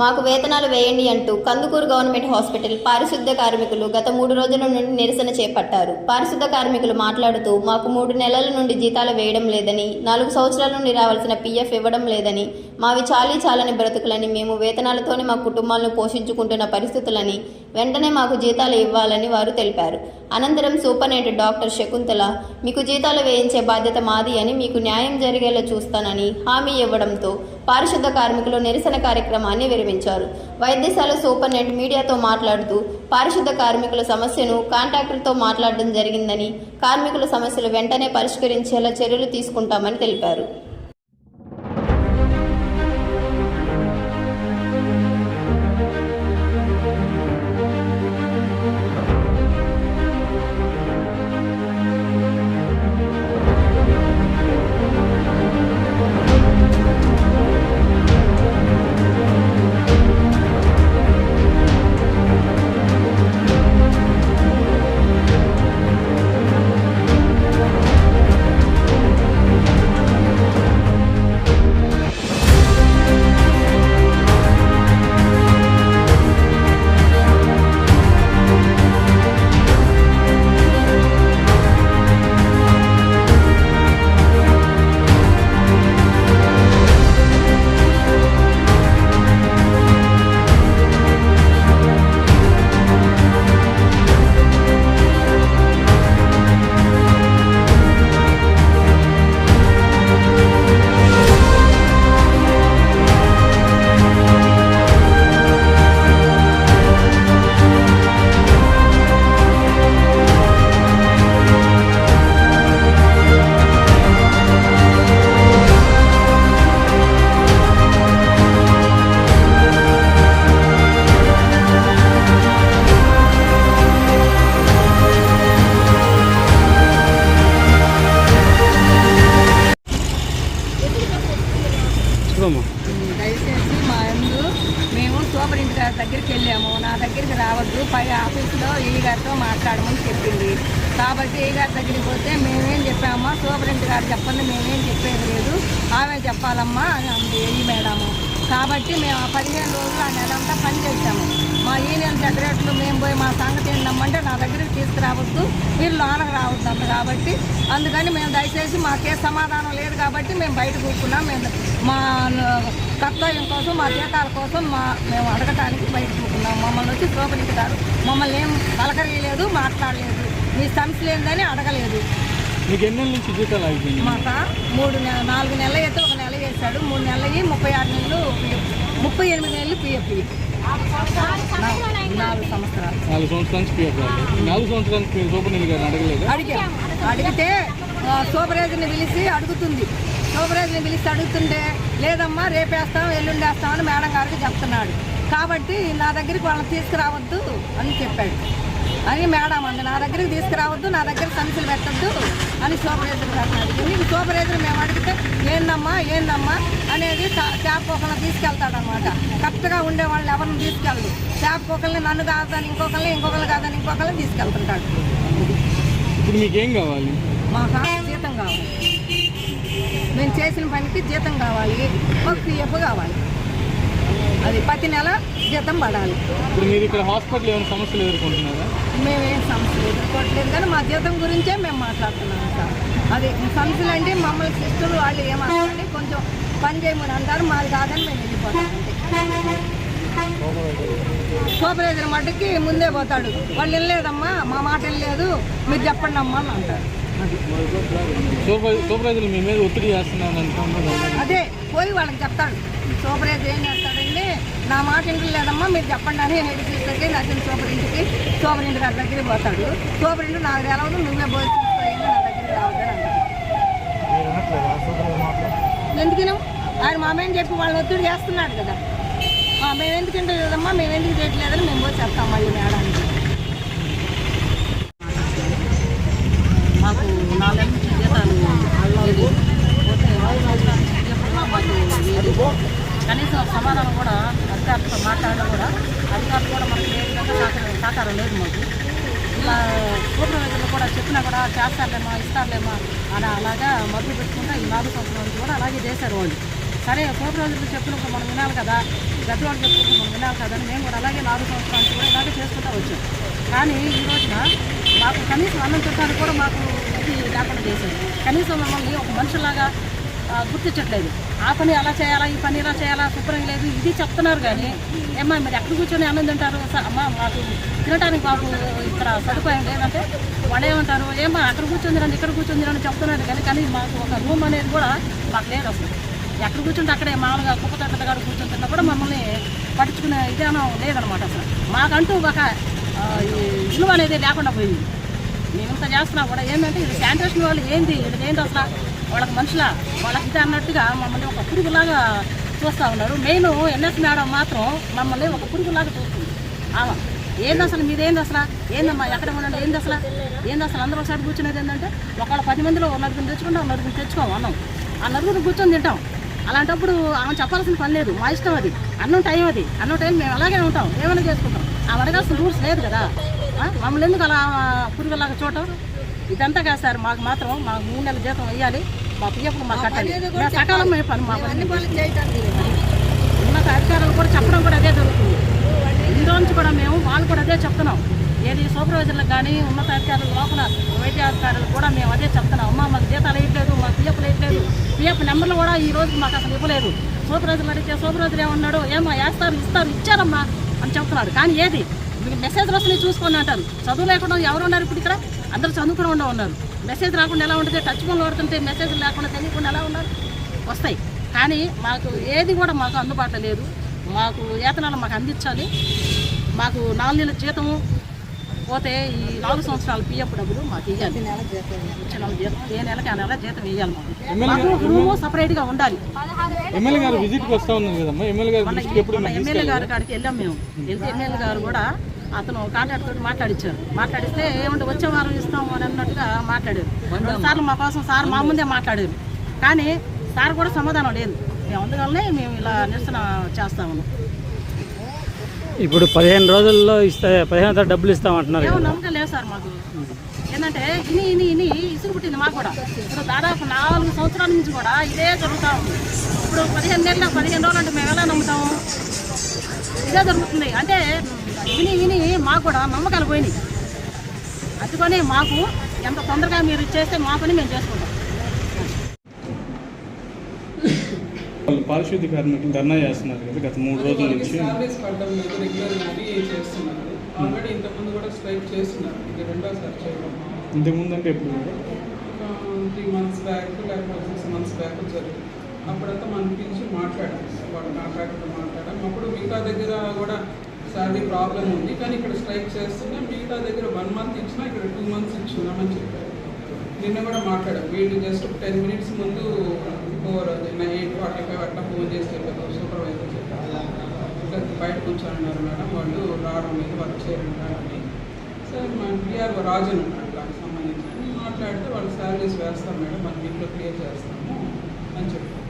మాకు వేతనాలు వేయండి అంటూ కందుకూరు గవర్నమెంట్ హాస్పిటల్ పారిశుద్ధ కార్మికులు గత మూడు రోజుల నుండి నిరసన చేపట్టారు. పారిశుద్ధ కార్మికులు మాట్లాడుతూ మాకు మూడు నెలల నుండి జీతాలు వేయడం లేదని నాలుగు సంవత్సరాల నుండి రావాల్సిన పీఎఫ్ ఇవ్వడం లేదని మావి చాలీ చాలని బ్రతుకులని మేము వేతనాలతోనే మా కుటుంబాలను పోషించుకుంటున్న పరిస్థితులని వెంటనే మాకు జీతాలు ఇవ్వాలని వారు తెలిపారు. అనంతరం సూపరింటెండెంట్ డాక్టర్ శకుంతల మీకు జీతాలు వేయించే బాధ్యత మాది అని మీకు న్యాయం జరిగేలా చూస్తానని హామీ ఇవ్వడంతో పారిశుద్ధ కార్మికులు నిరసన కార్యక్రమాన్ని విరమించారు. వైద్యశాల సూపరింటెండెంట్ మీడియాతో మాట్లాడుతూ పారిశుద్ధ కార్మికుల సమస్యను కాంట్రాక్టర్తో మాట్లాడడం జరిగిందని కార్మికుల సమస్యలు వెంటనే పరిష్కరించేలా చర్యలు తీసుకుంటామని తెలిపారు. ఆమె చెప్పాలమ్మా అని అంది ఈ మేడము. కాబట్టి మేము ఆ పదిహేను రోజులు ఆ నెల అంతా పని చేశాము. మా యూనియన్ సెక్రటరీలు మేము పోయి మా సంగతి ఏంటమ్మంటే నా దగ్గరికి తీసుకురావద్దు మీరు లోనకు రావద్దు అంత కాబట్టి. అందుకని మేము దయచేసి మాకే సమాధానం లేదు కాబట్టి మేము బయట కూర్చున్నాం. మేము మా కర్తవ్యం కోసం మా జీతాల కోసం మా మేము అడగటానికి బయట కూర్చున్నాం. మమ్మల్ని వచ్చి సోపరించారు మమ్మల్ని ఏం పలకరియలేదు మాట్లాడలేదు. మీ సమస్యలు ఏందని అడగలేదు. మీకు ఎన్ని నెలల నుంచి జీతాలు ఆగిపోయింది మాక? మూడు నె నాలుగు నెలలు అయితే ఒక నెల చేశాడు మూడు నెలలు ముప్పై ఆరు నెలలు. ముప్పై ఎనిమిది నెలలు పిఎఫ్ నాలుగు సంవత్సరాలు. నాలుగు పిఎఫ్ రాలేదు నాలుగు మీరు సూపర్ గారు అడగలేదు? అడిగాం. అడిగితే సూపర్వైజర్ని పిలిచి అడుగుతుంది. సూపర్వైజర్ని పిలిచి అడుగుతుంటే లేదమ్మా రేపేస్తాం ఎల్లుండి అని మేడం గారికి చెప్తున్నాడు. కాబట్టి నా దగ్గరికి వాళ్ళని తీసుకురావద్దు అని చెప్పాడు. అని మేడం అంది నా దగ్గరికి తీసుకురావద్దు నా దగ్గర సమస్యలు పెట్టద్దు అని సూపర్వైజర్ గారిని అడిగింది. ఈ సూపర్వైజర్ మేము అడిగితే ఏందమ్మా ఏందమ్మా అనేది ట్యాప్ ఒకరిని తీసుకెళ్తాడనమాట కరెక్ట్గా ఉండే వాళ్ళని ఎవరిని తీసుకెళ్ళదు. ట్యాప్ ఒకరిని నన్ను కాదని ఇంకొకరిని ఇంకొకరిని కాదని ఇంకొకరిని తీసుకెళ్తుంటాడు. ఇప్పుడు మీకేం కావాలి? మాకు? జీతం కావాలి. మేము చేసిన పనికి జీతం కావాలి. మాకు పిఎఫ్ కావాలి. అది ప్రతి నెల జీతం పడాలి. ఇప్పుడు మీరు ఇక్కడ హాస్పిటల్ ఏమైనా సమస్యలు ఎదుర్కొంటున్నారా? మేమేం సమస్యలు ఎదుర్కోవట్లేదు కానీ మా జీతం గురించే మేము మాట్లాడుతున్నాం సార్. అది సమస్యలు అంటే మమ్మల్ని సిస్టర్లు వాళ్ళు ఏమంటారంటే కొంచెం పని చేయమని అంటారు మాది కాదని మేము వెళ్ళిపోతాం సూపర్వైజర్ మట్టుకి ముందే పోతాడు. వాళ్ళు వెళ్ళలేదమ్మా మా మాట వెళ్ళలేదు మీరు చెప్పండి అమ్మా అని అంటారు. అది సూపర్ సూపర్వైజర్లు మీ మీద ఒత్తిడి చేస్తున్నాను అదే పోయి వాళ్ళకి చెప్తాడు. సూపర్వైజర్ ఏం చేస్తాడండి నా మాట ఇంటికి లేదమ్మా మీరు చెప్పండి అని హెడ్ తీసుకొచ్చి నచ్చిన సూపర్ ఇంటికి సూపర్ ఇంటి గారి దగ్గరికి పోతాడు. సూపర్ ఇంటి నాకు తెలవదు నువ్వే పోయి చూసుకోవాలి నా దగ్గరికి రావద్దని అంటాడు ఎందుకను? ఆయన మా మేము చెప్పి వాళ్ళని ఒత్తిడి చేస్తున్నాడు కదా. ఆ, మేము ఎందుకు ఇంటి లేదమ్మా మేము ఎందుకు చేయట్లేదని మేము పోయి చెప్తాం మళ్ళీ మేడానికి మాకు నాలుగు నుంచి జీతాలు లేదు పోతే ఎప్పుడన్నా మాకు లేదు కనీసం సమాధానం కూడా అధికారులతో మాట్లాడడం కూడా అధికారులు కూడా మనకి ఏ విధంగా సహకారం సహకారం లేదు మాకు. ఇలా సూపర్వైజర్లు కూడా చెప్పినా కూడా చేస్తారులేమో ఇస్తారులేమో అని అలాగా మొదలు పెట్టుకుంటే ఈ నాలుగు సంవత్సరాల నుంచి కూడా అలాగే చేశారు వాళ్ళు. సరే సూపర్వైజర్లు చెప్పినప్పుడు మనం వినాలి కదా గద్దవాళ్ళు చెప్పినప్పుడు మనం వినాలి కదా అని మేము కూడా అలాగే నాలుగు సంవత్సరాల నుంచి కూడా ఇలాగే చేసుకుంటూ వచ్చాం. కానీ ఈ రోజున మాకు కనీసం అన్నం పెట్టడానికి కూడా మాకు ఇది లేకుండా చేశారు. కనీసం మమ్మల్ని ఒక మనుషులాగా గుర్తించట్లేదు. ఆ పని అలా చేయాలా ఈ పని ఇలా చేయాలా శుభ్రం లేదు ఇది చెప్తున్నారు కానీ ఏమ్మా మీరు ఎక్కడ కూర్చొని అన్నం తింటారు అమ్మా మాకు తినడానికి మాకు ఇక్కడ సదుపాయం లేదంటే వాళ్ళు ఏమంటారు? ఏమ్మా అక్కడ కూర్చొని రండి ఇక్కడ కూర్చొని రండి చెప్తున్నారు కానీ కానీ మాకు ఒక రూమ్ అనేది కూడా మాకు లేదు అసలు. ఎక్కడ కూర్చుంటే అక్కడే మామూలుగా కుక్క తట్ల కాడ కూర్చుంటున్నా కూడా మమ్మల్ని పట్టించుకునే విధానం లేదనమాట అసలు. మాకంటూ ఒక ఇల్లు ఈ విలువ అనేది లేకుండా పోయింది. మేము ఇంత చేస్తున్నా కూడా ఏంటంటే ఇది శానిటేషన్ వాళ్ళు ఏంది? ఇది ఏంటి అసలు? వాళ్ళకి మనుషుల వాళ్ళకి ఇది అన్నట్టుగా మమ్మల్ని ఒక పురుగులాగా చూస్తూ ఉన్నారు. మెయిన్ ఎన్ఎస్ మేడం మాత్రం మమ్మల్ని ఒక పురుగులాగా చూస్తుంది. ఆమె ఏంది అసలు మీదేంది అసలు? ఏందమ్మా ఎక్కడ ఉండండి ఏంది అసలు? ఏంది అసలు? అందరూ ఒకసారి కూర్చునేది ఏంటంటే ఒకవేళ పది మందిలో ఒక నలుగురిని తెచ్చుకుంటాం నలుగురిని తెచ్చుకోం అన్నం. ఆ నలుగురు కూర్చొని తింటాం. అలాంటప్పుడు ఆమె చెప్పాల్సిన పని లేదు. మా ఇష్టం అది. అన్నం టైం అది. అన్నం టైం మేము అలాగే ఉంటాం. ఏమైనా చేసుకుంటాం. ఆమె అడగాల్సిన రూల్స్ లేదు కదా. మమ్మల్ని ఎందుకు అలా పురుగులాగా చూడటం? ఇదంతా కాదు సార్. మాకు మాత్రం మాకు మూడు నెలల జీతం వేయాలి మా పిఎఫ్లు మాకు కట్టాలి మేము సకాలం మేము పని మా పని? ఉన్నత అధికారులు కూడా చెప్పడం కూడా అదే జరుగుతుంది. ఈ రోజు కూడా మేము వాళ్ళు కూడా అదే చెప్తున్నాం. ఏది సూపర్వైజర్లకు కానీ ఉన్నత అధికారులు లోపల వైద్య అధికారులు కూడా మేము అదే చెప్తున్నాం. అమ్మ మాకు జీతాలు వేయట్లేదు మాకు పిఎఫ్ వేయట్లేదు. పిఎఫ్ నెంబర్లు కూడా ఈ రోజు మాకు అసలు ఇవ్వలేదు. సూపర్వైజర్లు అడిగితే సూపర్వైజర్ ఏమన్నాడు? ఏమో వేస్తారు ఇస్తారు ఇచ్చారమ్మా అని చెప్తున్నాడు కానీ ఏది? మీకు మెసేజ్లు వస్తున్నాయి చూసుకోండి అంటారు. చదువు లేకుండా ఎవరు ఉన్నారు ఇప్పుడు ఇక్కడ? అందరూ చదువుకుని ఉండ ఉన్నారు. మెసేజ్ రాకుండా ఎలా ఉంటుంది టచ్ ఫోన్ వాడుతుంటే మెసేజ్ లేకుండా తెలియకుండా ఎలా ఉన్నారు వస్తాయి. కానీ మాకు ఏది కూడా మాకు అందుబాటులో లేదు. మాకు వేతనాలు మాకు అందించాలి. మాకు నాలుగు నెలల జీతము పోతే ఈ నాలుగు సంవత్సరాల పిఎఫ్ డబ్బులు మాకు ఇవ్వాలి. నెల జీతం ఏ నెలకి ఆ నెల జీతం వేయాలి మాకు. రూము సపరేట్గా ఉండాలి. ఎమ్మెల్యే గారు విజిట్కి వస్తా ఉన్నారు కదమ్మా. ఎమ్మెల్యే గారు ఎమ్మెల్యే గారి కాడికి వెళ్ళాం మేము. వెళ్తే ఎమ్మెల్యే గారు కూడా అతను కాంట్రాక్ట్ తోటి మాట్లాడించారు మాట్లాడిస్తే ఏమంటే వచ్చే వారం ఇస్తాము అని అన్నట్టుగా మాట్లాడారు. సార్లు మా కోసం సార్ మా ముందే మాట్లాడారు. కానీ సార్ కూడా సమాధానం లేదు. మేము అందువల్లనే మేము ఇలా నిరసన చేస్తాము. ఇప్పుడు పదిహేను రోజుల్లో ఇస్తే పదిహేను తర్వాత డబ్బులు ఇస్తామంటున్నారు నమ్మకం లేదు సార్ మాకు. ఏంటంటే ఇని ఇని ఇని ఇసుగు పుట్టింది మాకు కూడా. ఇప్పుడు దాదాపు నాలుగు సంవత్సరాల నుంచి కూడా ఇదే జరుగుతూ ఉంది. ఇప్పుడు పదిహేను నెలలు పదిహేను రోజులు అంటే మేము ఎలా నమ్ముతాము? ఇదే జరుగుతుంది. అంటే విని విని మాకు కూడా నమ్మకాలు పోయినాయి. అందుకని మాకు ఎంత తొందరగా మీరు చేస్తే మా పని మేము చేసుకుంటాం. వాళ్ళు పారిశుద్ధ్య కార్మికులు ధర్నా చేస్తున్నారు కదా గత మూడు రోజుల నుంచి. ఇంతకుముందు కూడా స్ట్రైక్ చేస్తున్నారు. ఇది రెండోసారి చేయడం. ఇంతకుముందు అంటే ఎప్పుడు త్రీ మంత్స్ బ్యాక్ లేకపోతే సిక్స్ మంత్స్ బ్యాక్ జరిగింది. అప్పుడంతా మనం పిలిచి మాట్లాడాం వాళ్ళ కాంట్రాక్టర్ మాట్లాడాం అప్పుడు మిగతా దగ్గర కూడా శాలరీ ప్రాబ్లం ఉంది. కానీ ఇక్కడ స్ట్రైక్ చేస్తున్నా మిగతా దగ్గర వన్ మంత్ ఇచ్చినా ఇక్కడ టూ మంత్స్ ఇచ్చున్నామని చెప్పారు. నిన్న కూడా మాట్లాడాం. వీళ్ళు జస్ట్ టెన్ మినిట్స్ ముందు ఫోర్ ఎయిట్ ఫార్టీ ఫైవ్ అట్లా ఫోన్ చేస్తే చెప్పారు సూపర్వైజర్ చెప్పారు. ఇంకా బయట కూర్చోనన్నారు మేడం వాళ్ళు రావడం లేదు వర్క్ చేయాలని సార్ మా పిఆర్ రాజన్ ఉన్నాడు దానికి సంబంధించి. మాట్లాడితే వాళ్ళు శాలరీస్ వేస్తాం మేడం మన వీక్లో క్లియర్ చేస్తాము అని చెప్పారు.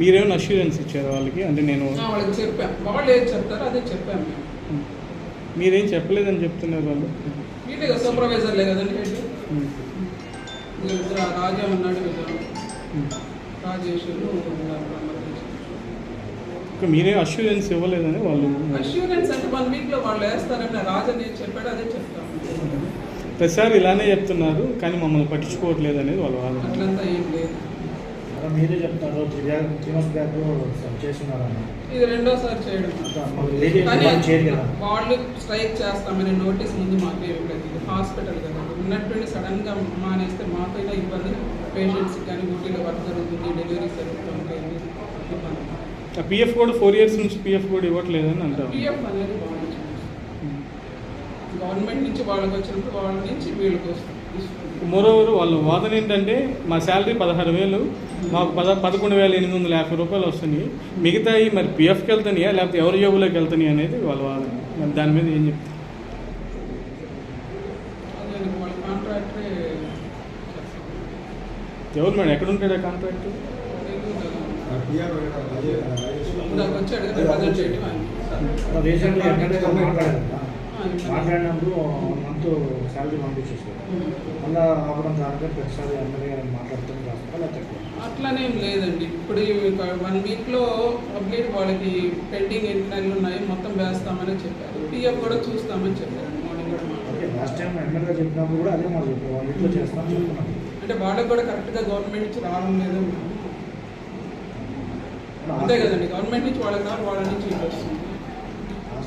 మీరేమైనా అష్యూరెన్స్ ఇచ్చారు వాళ్ళకి? అంటే నేను వాళ్ళకి చెప్పాం. వాళ్ళు ఏది చెప్తారో అదే చెప్పాం మేము. మీరేం చెప్పలేదని చెప్తున్నారు వాళ్ళు? వీళ్ళే కదా సూపర్వైజర్లే కదండి. రాజా ఉన్నాడు ఇంకా మీరే అష్యూరెన్స్ ఇవ్వలేదని వాళ్ళు అష్యూరెన్స్ అంటే వన్ వీక్లో వాళ్ళు వేస్తారని రాజన్ ఏం చెప్పాడో అదే చెప్తాం. ప్రతిసారి ఇలానే చెప్తున్నారు కానీ మమ్మల్ని పట్టించుకోవట్లేదు అనేది వాళ్ళ అట్లంతా ఏం లేదు. మీరే చెప్తారు three back three months back చేస్తున్నారని. ఇది రెండోసారి చేయడం. వాళ్ళు స్ట్రైక్ చేస్తామని నోటీస్ ముందు మాకు ఇవ్వలేదు ఇది హాస్పిటల్ కదా. ఉన్నట్టుండి సడన్గా మానేస్తే మాకైనా ఇబ్బంది. పేషెంట్స్ కానీ డ్యూటీలో వర్క్ జరుగుతుంది డెలివరీ జరుగుతుంది ఇబ్బంది. ఆ పిఎఫ్ కూడా ఫోర్ ఇయర్స్ నుంచి పిఎఫ్ కూడా ఇవ్వట్లేదని అంటారు. పిఎఫ్ అనేది గవర్నమెంట్ నుంచి వాళ్ళకి వచ్చినప్పుడు వాళ్ళ నుంచి వీళ్ళకి. మోరోవర్ వాళ్ళ వాదన ఏంటంటే మా శాలరీ పదహారు వేలు మాకు పద పదకొండు వేల ఎనిమిది వందల యాభై రూపాయలు వస్తున్నాయి. మిగతాయి మరి పిఎఫ్కి వెళ్తున్నాయా లేకపోతే ఎవరి జోబులోకి వెళ్తున్నాయి అనేది వాళ్ళ వాదన. మరి దాని మీద ఏం చెప్తారు. ఎవరు మేడం ఎక్కడ ఉంటాడు కాంట్రాక్ట్ రీసెంట్గా ఎక్కడ మాట్లాడారు. కదా. మాట్లాడినప్పుడు మంత్ శాలరీ పంపించేసారు మళ్ళీ ఆపడం దానిపై ప్రతిసారి ఎమ్మెల్యే మాట్లాడుతుంది అట్లనేం లేదండి. ఇప్పుడు వన్ వీక్లో కంప్లీట్ వాళ్ళకి పెండింగ్ ఎన్ని నెలలు ఉన్నాయి మొత్తం వేస్తామని చెప్పారు. పిఎఫ్ కూడా చూస్తామని చెప్పారు. మార్నింగ్ కూడా లాస్ట్ టైం ఎమ్మెల్యే చెప్పినప్పుడు కూడా అదే మాకు చెప్పారు. వాళ్ళు ఇంట్లో చేస్తామని చెప్తున్నాను అంటే వాళ్ళకి కూడా కరెక్ట్గా గవర్నమెంట్ నుంచి రావడం లేదు అంతే కదండి. గవర్నమెంట్ నుంచి వాళ్ళకి రావాలి వాళ్ళ నుంచి వస్తుంది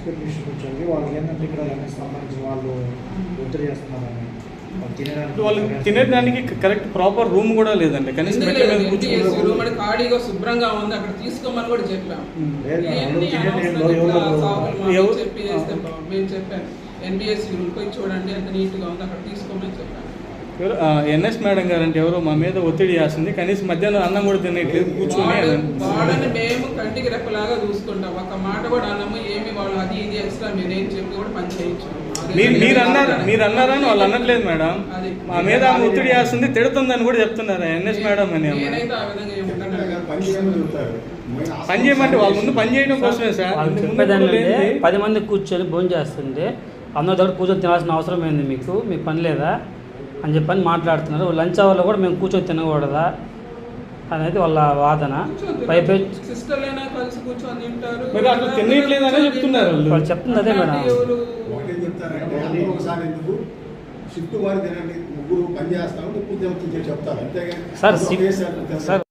హాస్పిటల్ వచ్చేది వాళ్ళకి ఏంటంటే ఇక్కడ ఎంఎస్ సంబంధించి వాళ్ళు ఒత్తిడి చేస్తున్నారని వాళ్ళు తినడానికి వాళ్ళు తినేదానికి కరెక్ట్ ప్రాపర్ రూమ్ కూడా లేదండి. కనీసం మెట్ల మీద ఖాళీగా శుభ్రంగా ఉంది. అక్కడ తీసుకోమని కూడా చెప్పాం. వాళ్ళు చెప్పి. మేము చెప్పాను ఎన్బిఎస్ రూమ్ పోయి చూడండి ఎంత నీట్గా ఉంది అక్కడ తీసుకోమని చెప్పాను ఎన్ఎస్ మేడం గారు అంటే ఎవరో మా మీద ఒత్తిడి చేస్తుంది. కనీసం మధ్యాహ్నం అన్నం కూడా తినట్లేదు కూర్చొని వాళ్ళని మేము కంటికి రెప్పలాగా చూసుకుంటాం. ఒక మాట కూడా అన్నము ఏమి వాళ్ళు అది ఇది ఎక్స్ట్రా మీరేం చెప్పి కూడా పని చేయించాం మీరు మీరు అన్నారు మీరు అన్నారని వాళ్ళు అనట్లేదు మేడం. మా మీద ఆమె ఒత్తిడి చేస్తుంది తిడుతుందని కూడా చెప్తున్నారు ఎన్ఎస్ మేడం అని పని చేయమంటే వాళ్ళ ముందు పని చేయడం కోసమే సార్. పది మంది కూర్చొని భోజనం చేస్తుంటే అందరి దగ్గర కూర్చొని తినాల్సిన అవసరం ఏంది మీకు? మీకు పని లేదా? అని చెప్పని మాట్లాడుతున్నారు. లంచ్ అవర్లో కూడా మేము కూర్చొని తినకూడదా అనేది వాళ్ళ వాదన. పైపై సిస్టర్లైనా కలిసి కూర్చొని తింటారు. మరి అట్లా తినట్లేదనే చెప్తున్నారు వాళ్ళు. చెప్తుంది అదే మేడం. సార్. సార్